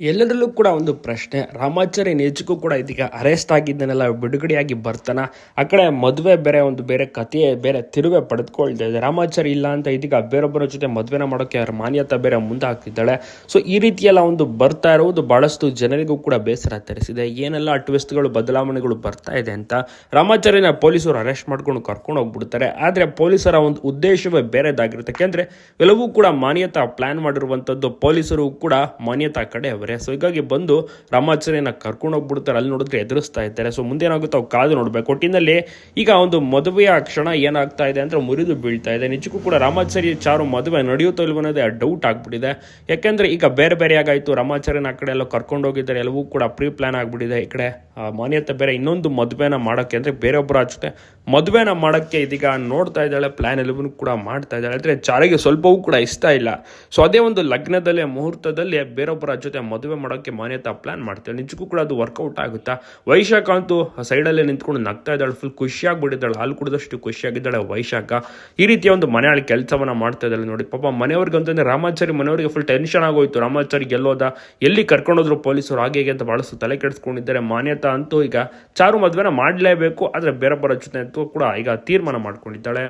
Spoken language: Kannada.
ಎಲ್ಲದರಲ್ಲೂ ಕೂಡ ಒಂದು ಪ್ರಶ್ನೆ. ರಾಮಾಚಾರ್ಯ ನಿಜಕ್ಕೂ ಕೂಡ ಇದೀಗ ಅರೆಸ್ಟ್ ಆಗಿದ್ದನೆಲ್ಲ ಬಿಡುಗಡೆಯಾಗಿ ಬರ್ತಾನ. ಆ ಕಡೆ ಮದುವೆ ಬೇರೆ ಒಂದು ಬೇರೆ ಕಥೆಯೇ ಬೇರೆ ತಿರುವೆ ಪಡೆದುಕೊಳ್ತಾ ಇದೆ. ರಾಮಾಚಾರಿ ಇಲ್ಲ ಅಂತ ಇದೀಗ ಬೇರೊಬ್ಬರ ಜೊತೆ ಮದುವೆನ ಮಾಡೋಕ್ಕೆ ಅವ್ರ ಮಾನ್ಯತೆ ಬೇರೆ ಮುಂದೆ ಹಾಕ್ತಿದ್ದಾಳೆ ಸೊ ಈ ರೀತಿಯೆಲ್ಲ ಒಂದು ಬರ್ತಾ ಇರುವುದು ಬಹಳಷ್ಟು ಜನರಿಗೂ ಕೂಡ ಬೇಸರ ತರಿಸಿದೆ. ಏನೆಲ್ಲ ಟ್ವಿಸ್ಟ್ಗಳು ಬದಲಾವಣೆಗಳು ಬರ್ತಾ ಇದೆ ಅಂತ ರಾಮಾಚಾರ್ಯನ ಪೊಲೀಸರು ಅರೆಸ್ಟ್ ಮಾಡ್ಕೊಂಡು ಕರ್ಕೊಂಡು ಹೋಗ್ಬಿಡ್ತಾರೆ. ಆದರೆ ಪೊಲೀಸರ ಒಂದು ಉದ್ದೇಶವೇ ಬೇರೆದಾಗಿರುತ್ತೆ. ಯಾಕೆಂದ್ರೆ, ಎಲ್ಲವೂ ಕೂಡ ಮಾನ್ಯತಾ ಪ್ಲಾನ್ ಮಾಡಿರುವಂಥದ್ದು ಪೊಲೀಸರು ಕೂಡ ಮಾನ್ಯತಾ ಕಡೆ ಅವರೇ ಸೊ ಹೀಗಾಗಿ ಬಂದು ರಾಮಾಚಾರ್ಯನ ಕರ್ಕೊಂಡು ಹೋಗ್ಬಿಡ್ತಾರೆ ಅಲ್ಲಿ ನೋಡಿದ್ರೆ ಎದುರಿಸ್ತಾ ಇದ್ದಾರೆ. ಸೊ ಮುಂದೆ ಏನಾಗುತ್ತೋ ಕಾದು ನೋಡ್ಬೇಕು. ಒಟ್ಟಿನಲ್ಲಿ ಈಗ ಒಂದು ಮದುವೆಯ ಕ್ಷಣ ಏನಾಗ್ತಾ ಇದೆ ಅಂದ್ರೆ ಮುರಿದು ಬೀಳ್ತಾ ಇದೆ. ನಿಜಕ್ಕೂ ಕೂಡ ರಾಮಾಚಾರ್ಯ ಚಾರು ಮದುವೆ ನಡೆಯುತ್ತೋ ಅನ್ನೋದೇ ಡೌಟ್ ಆಗಿಬಿಟ್ಟಿದೆ. ಯಾಕೆಂದರೆ ಈಗ ಬೇರೆ ಬೇರೆ ಆಗಾಯ್ತು. ರಾಮಾಚಾರ್ಯನ ಆ ಕಡೆ ಎಲ್ಲ ಕರ್ಕೊಂಡು ಹೋಗಿದ್ದಾರೆ. ಎಲ್ಲವೂ ಕೂಡ ಪ್ರೀ ಪ್ಲ್ಯಾನ್ ಆಗಿಬಿಟ್ಟಿದೆ ಈ ಕಡೆ. ಆ, ಮಾನ್ಯತೆ ಬೇರೆ ಇನ್ನೊಂದು ಮದುವೆನ ಮಾಡೋಕ್ಕೆ ಅಂದರೆ ಬೇರೊಬ್ಬರ ಜೊತೆ ಮದುವೆನ ಮಾಡೋಕ್ಕೆ ಇದೀಗ ನೋಡ್ತಾ ಇದ್ದಾಳೆ ಪ್ಲ್ಯಾನ್ ಎಲ್ಲವನ್ನೂ ಕೂಡ ಮಾಡ್ತಾ ಇದ್ದಾಳೆ. ಆದರೆ ಚಾರಿಗೆ ಸ್ವಲ್ಪವೂ ಕೂಡ ಇಷ್ಟ ಇಲ್ಲ. ಸೊ ಅದೇ ಒಂದು ಲಗ್ನದಲ್ಲೇ ಮುಹೂರ್ತದಲ್ಲಿ ಬೇರೊಬ್ಬರ ಜೊತೆ ಮದುವೆ ಮಾಡೋಕ್ಕೆ ಮಾನ್ಯತಾ ಪ್ಲ್ಯಾನ್ ಮಾಡ್ತಾಳೆ ನಿಜಕ್ಕೂ ಕೂಡ ಅದು ವರ್ಕೌಟ್ ಆಗುತ್ತಾ? ವೈಶಾಖ ಅಂತೂ ಸೈಡಲ್ಲೇ ನಿಂತ್ಕೊಂಡು ನಗ್ತಾ ಇದ್ದಾಳೆ ಫುಲ್ ಖುಷಿಯಾಗ್ಬಿಟ್ಟಿದ್ದಾಳೆ, ಹಾಲು ಕುಡಿದಷ್ಟು ಖುಷಿಯಾಗಿದ್ದಾಳೆ ವೈಶಾಖ. ಈ ರೀತಿಯ ಒಂದು ಮನೆಯಾಳಿ ಕೆಲಸವನ್ನು ಮಾಡ್ತಾ ಇದ್ದಾಳೆ ನೋಡಿ. ಪಾಪ ಮನೆಯವ್ರಿಗೆ ಅಂತಂದರೆ ರಾಮಾಚಾರಿ ಮನೆಯವರಿಗೆ ಫುಲ್ ಟೆನ್ಷನ್ ಆಗೋಯ್ತು. ರಾಮಾಚಾರಿ ಗೆಲ್ಲೋದ, ಎಲ್ಲಿ ಕರ್ಕೊಂಡೋದ್ರು ಪೊಲೀಸರು ಹಾಗೆ ಹೀಗೆ ಅಂತ ಬಳಸು ತಲೆ ಕೆಡಿಸ್ಕೊಂಡಿದ್ದಾರೆ. ಮಾನ್ಯತಾ ಅಂತೂ ಈಗ ಚಾರು ಮದುವೆನ ಮಾಡಲೇಬೇಕು ಆದರೆ ಬೇರೊಬ್ಬರ ಜೊತೆ ಅಂತೂ ಕೂಡ ಈಗ ತೀರ್ಮಾನ ಮಾಡ್ಕೊಂಡಿದ್ದಾಳೆ.